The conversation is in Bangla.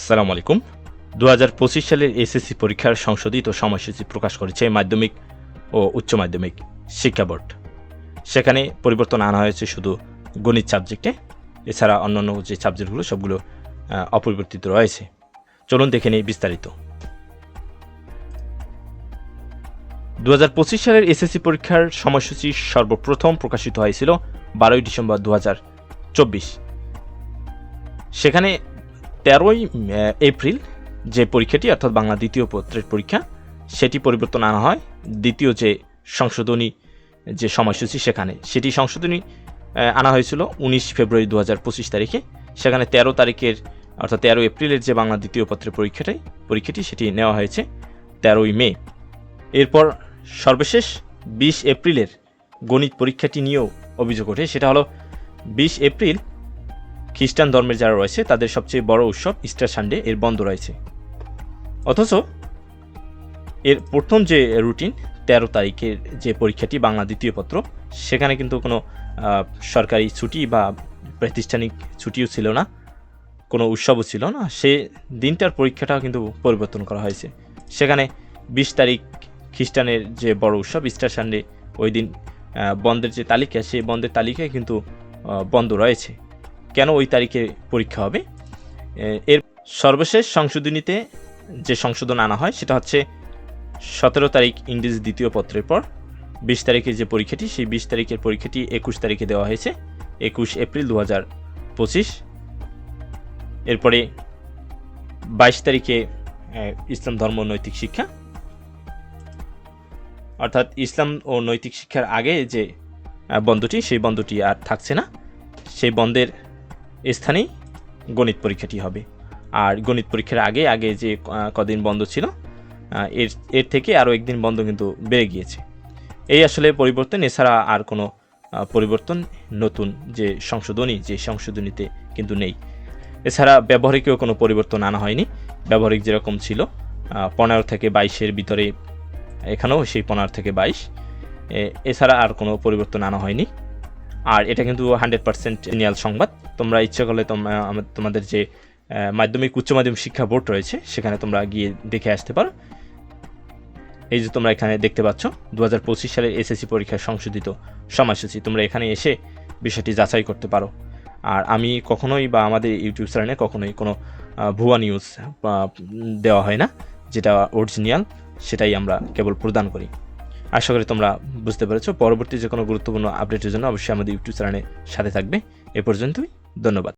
আসসালামু আলাইকুম। দু হাজার পঁচিশ সালের এসএসসি পরীক্ষার সংশোধিত সময়সূচি প্রকাশ করেছে মাধ্যমিক ও উচ্চ মাধ্যমিক শিক্ষা বোর্ড। সেখানে পরিবর্তন আনা হয়েছে শুধু গণিত সাবজেক্টে, এছাড়া অন্যান্য যে সাবজেক্টগুলো, সবগুলো অপরিবর্তিত রয়েছে। চলুন দেখে নিই বিস্তারিত। দু হাজার পঁচিশ সালের এসএসসি পরীক্ষার সময়সূচি সর্বপ্রথম প্রকাশিত হয়েছিল বারোই ডিসেম্বর দু হাজার চব্বিশ। সেখানে তেরোই এপ্রিল যে পরীক্ষাটি, অর্থাৎ বাংলা দ্বিতীয় পত্রের পরীক্ষা, সেটি পরিবর্তন আনা হয়। দ্বিতীয় যে সংশোধনী যে সময়সূচি সেখানে, সেটি সংশোধনী আনা হয়েছিল উনিশ ফেব্রুয়ারি দু হাজার পঁচিশ তারিখে। সেখানে তেরো তারিখের, অর্থাৎ তেরো এপ্রিলের যে বাংলা দ্বিতীয় পত্রের পরীক্ষাটাই, পরীক্ষাটি সেটি নেওয়া হয়েছে তেরোই মে। এরপর সর্বশেষ বিশ এপ্রিলের গণিত পরীক্ষাটি নিয়েও অভিযোগ ওঠে। সেটা হলো বিশ এপ্রিল খ্রিস্টান ধর্মের যারা রয়েছে, তাদের সবচেয়ে বড় উৎসব ইস্টার সানডে, এর বন্ধ রয়েছে। অথচ এর প্রথম যে রুটিন, তেরো তারিখের যে পরীক্ষাটি, বাংলা দ্বিতীয় পত্র, সেখানে কিন্তু কোনো সরকারি ছুটি বা প্রাতিষ্ঠানিক ছুটিও ছিল না, কোনো উৎসবও ছিল না। সে দিনটার পরীক্ষাটাও কিন্তু পরিবর্তন করা হয়েছে। সেখানে বিশ তারিখ খ্রিস্টানের যে বড় উৎসব, ইস্টার সানডে, ওই দিন বন্ধের যে তালিকা, সেই বন্ধের তালিকায় কিন্তু বন্ধ রয়েছে। কেন ওই তারিখে পরীক্ষা হবে? এর সর্বশেষ সংশোধনীতে যে সংশোধন আনা হয়, সেটা হচ্ছে সতেরো তারিখ ইংরেজি দ্বিতীয় পত্রের পর, বিশ তারিখের যে পরীক্ষাটি, সেই বিশ তারিখের পরীক্ষাটি একুশ তারিখে দেওয়া হয়েছে, একুশ এপ্রিল দু হাজার পঁচিশ। এরপরে বাইশ তারিখে ইসলাম ধর্ম নৈতিক শিক্ষা। অর্থাৎ ইসলাম ও নৈতিক শিক্ষার আগে যে বন্ধটি, সেই বন্ধটি আর থাকছে না। সেই বন্ধের স্থানেই গণিত পরীক্ষাটি হবে। আর গণিত পরীক্ষার আগে আগে যে কদিন বন্ধ ছিল এর এর থেকে আরও একদিন বন্ধ কিন্তু বেড়ে গিয়েছে। এই আসলে পরিবর্তন, এছাড়া আর কোনো পরিবর্তন নতুন যে সংশোধনী, যে সংশোধনীতে কিন্তু নেই। এছাড়া ব্যবহারিকেও কোনো পরিবর্তন আনা হয়নি। ব্যবহারিক যেরকম ছিল পনেরো থেকে বাইশের ভিতরে, এখানেও সেই পনেরো থেকে বাইশ। এছাড়া আর কোনো পরিবর্তন আনা হয়নি। আর এটা কিন্তু হান্ড্রেড পার্সেন্ট নিয়াল সংবাদ। তোমরা ইচ্ছা করলে তোমরা তোমাদের যে মাধ্যমিক, উচ্চ মাধ্যমিক শিক্ষা বোর্ড রয়েছে, সেখানে তোমরা গিয়ে দেখে আসতে পারো। এই যে তোমরা এখানে দেখতে পাচ্ছ দু হাজার পঁচিশ সালের এসএসসি পরীক্ষার সংশোধিত সময়সূচি। তোমরা এখানে এসে বিষয়টি যাচাই করতে পারো। আর আমি কখনোই বা আমাদের ইউটিউব চ্যানেলে কখনোই কোনো ভুয়া নিউজ দেওয়া হয় না, যেটা অরিজিনাল সেটাই আমরা কেবল প্রদান করি। আশা করি তোমরা বুঝতে পেরেছ। পরবর্তী যে কোনো গুরুত্বপূর্ণ আপডেটের জন্য অবশ্যই আমাদের ইউটিউব চ্যানেলের সাথে থাকবে। এ পর্যন্তই, ধন্যবাদ।